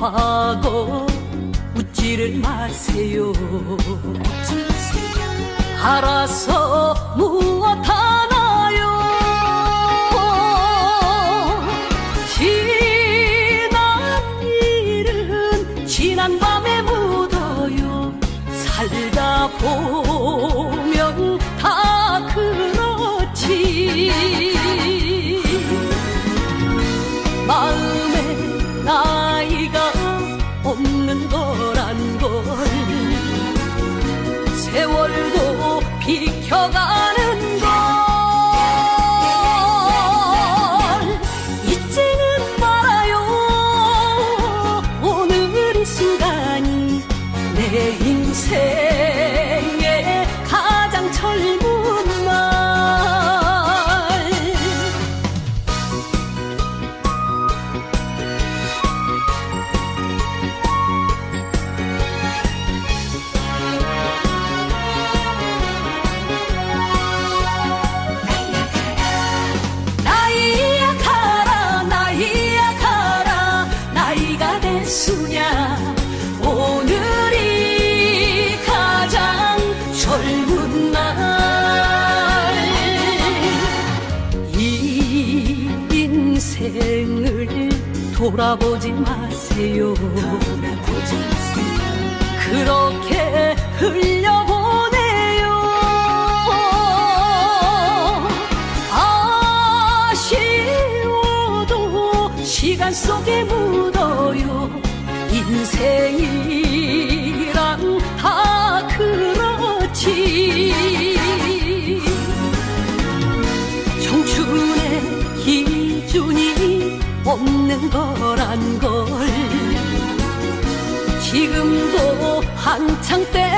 과거 웃지를 마세요. 알아서 무엇 하나요? 지난 일은 지난 밤에 묻어요. 살다 보 세월도 비켜가는 걸. 잊지는 말아요. 오늘 이 순간이 내 인생 됐으냐? 오늘이 가장 젊은 날. 이 인생을 돌아보지 마세요. 그렇게 흘려보내요. 아쉬워도 시간 속에 묻어요 인생이란 다 그렇지. 청춘의 기준이 없는 거란 걸 지금도 한창 때